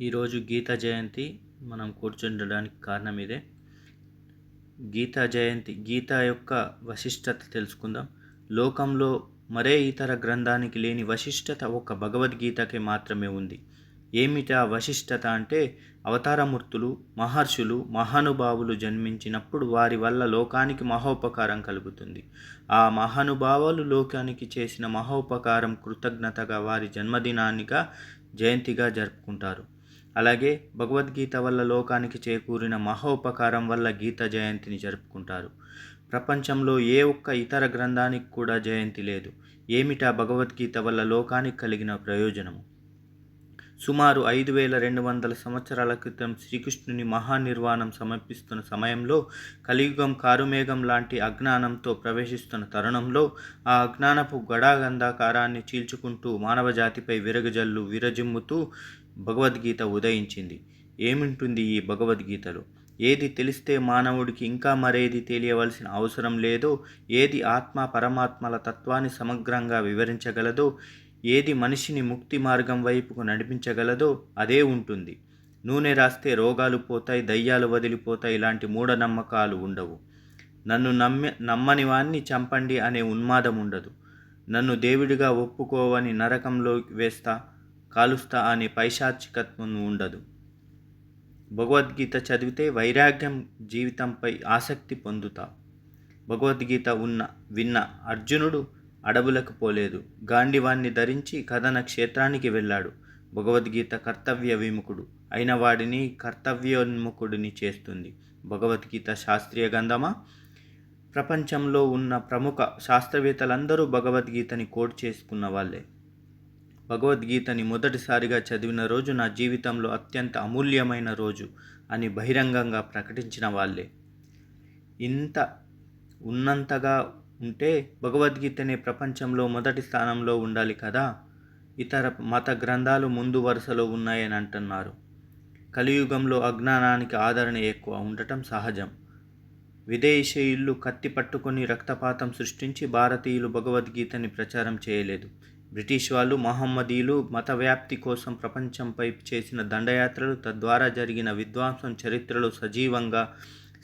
ఈరోజు గీతా జయంతి మనం కూర్చుండడానికి కారణం ఇదే. గీతా జయంతి గీత యొక్క వశిష్టత తెలుసుకుందాం. లోకంలో మరే ఇతర గ్రంథానికి లేని వశిష్టత ఒక భగవద్గీతకే మాత్రమే ఉంది. ఏమిటి ఆ వశిష్టత అంటే? అవతారమూర్తులు మహర్షులు మహానుభావులు జన్మించినప్పుడు వారి వల్ల లోకానికి మహోపకారం కలుగుతుంది. ఆ మహానుభావులు లోకానికి చేసిన మహోపకారం కృతజ్ఞతగా వారి జన్మదినాన్నిగా జయంతిగా జరుపుకుంటారు. అలాగే భగవద్గీత వల్ల లోకానికి చేకూరిన మహోపకారం వల్ల గీత జయంతిని జరుపుకుంటారు. ప్రపంచంలో ఏ ఒక్క ఇతర గ్రంథానికి కూడా జయంతి లేదు. ఏమిటా భగవద్గీత వల్ల లోకానికి కలిగిన ప్రయోజనము? సుమారు ఐదు వేల రెండు వందల సంవత్సరాల క్రితం శ్రీకృష్ణుని మహానిర్వాణం సమర్పిస్తున్న సమయంలో కలియుగం కారుమేఘం లాంటి అజ్ఞానంతో ప్రవేశిస్తున్న తరుణంలో ఆ అజ్ఞానపు గడాగంధాకారాన్ని చీల్చుకుంటూ మానవజాతిపై విరగజల్లు విరజిమ్ముతూ భగవద్గీత ఉదయించింది. ఏమింటుంది ఈ భగవద్గీతలో? ఏది తెలిస్తే మానవుడికి ఇంకా మరేది తెలియవలసిన అవసరం లేదో ఏది ఆత్మ పరమాత్మల తత్వాన్ని సమగ్రంగా వివరించగలదో ఏది మనిషిని ముక్తి మార్గం వైపుకు నడిపించగలదో అదే ఉంటుంది. నూనె రాస్తే రోగాలు పోతాయి దయ్యాలు వదిలిపోతాయి ఇలాంటి మూఢనమ్మకాలు ఉండవు. నన్ను నమ్మి నమ్మని వాణ్ణి చంపండి అనే ఉన్మాదం ఉండదు. నన్ను దేవుడిగా ఒప్పుకోవని నరకంలో వేస్తా కాలుస్తా అనే పైశాచికత్వం ఉండదు. భగవద్గీత చదివితే వైరాగ్యం జీవితంపై ఆసక్తి పొందుతా. భగవద్గీత ఉన్న విన్న అర్జునుడు అడవులకు పోలేదు. గాండివాన్ని ధరించి కథన క్షేత్రానికి వెళ్ళాడు. భగవద్గీత కర్తవ్య విముఖుడు. అయిన వాడిని కర్తవ్యోన్ముఖుడిని చేస్తుంది. భగవద్గీత శాస్త్రీయ గంధమా ప్రపంచంలో ఉన్న ప్రముఖ శాస్త్రవేత్తలందరూ భగవద్గీతని కోడ్ చేసుకున్న వాళ్ళే. భగవద్గీతని మొదటిసారిగా చదివిన రోజు నా జీవితంలో అత్యంత అమూల్యమైన రోజు అని బహిరంగంగా ప్రకటించిన వాళ్ళే. ఇంత ఉన్నంతగా ఉంటే భగవద్గీతనే ప్రపంచంలో మొదటి స్థానంలో ఉండాలి కదా? ఇతర మత గ్రంథాలు ముందు వరుసలో ఉన్నాయని అంటున్నారు. కలియుగంలో అజ్ఞానానికి ఆదరణ ఎక్కువ ఉండటం సహజం. విదేశీయులు కత్తి పట్టుకొని రక్తపాతం సృష్టించి భారతీయులు భగవద్గీతని ప్రచారం చేయలేదు. బ్రిటిష్ వాళ్ళు మహమ్మదీలు మత వ్యాప్తి కోసం ప్రపంచంపై చేసిన దండయాత్రలు తద్వారా జరిగిన విద్వాంసం చరిత్రలో సజీవంగా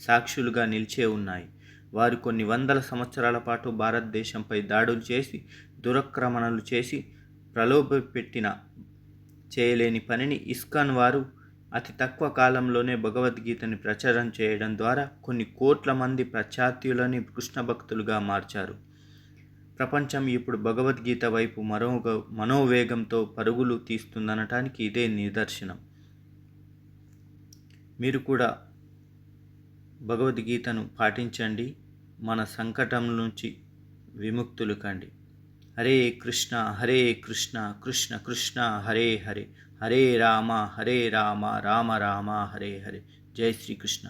సాక్షులుగా నిలిచే ఉన్నాయి. వారు కొన్ని వందల సంవత్సరాల పాటు భారతదేశంపై దాడులు చేసి దురక్రమణలు చేసి ప్రలోభపెట్టిన చేయలేని పనిని ఇస్కాన్ వారు అతి తక్కువ కాలంలోనే భగవద్గీతని ప్రచారం చేయడం ద్వారా కొన్ని కోట్ల మంది ప్రఖ్యాత్యులని కృష్ణ భక్తులుగా మార్చారు. ప్రపంచం ఇప్పుడు భగవద్గీత వైపు మరో మనోవేగంతో పరుగులు తీస్తుందనటానికి ఇదే నిదర్శనం. మీరు కూడా భగవద్గీతను పాటించండి మన సంకటం నుంచి విముక్తులు కండి. హరే కృష్ణ హరే కృష్ణ కృష్ణ కృష్ణ హరే హరే. హరే రామ హరే రామ రామ రామ హరే హరే. జై శ్రీకృష్ణ.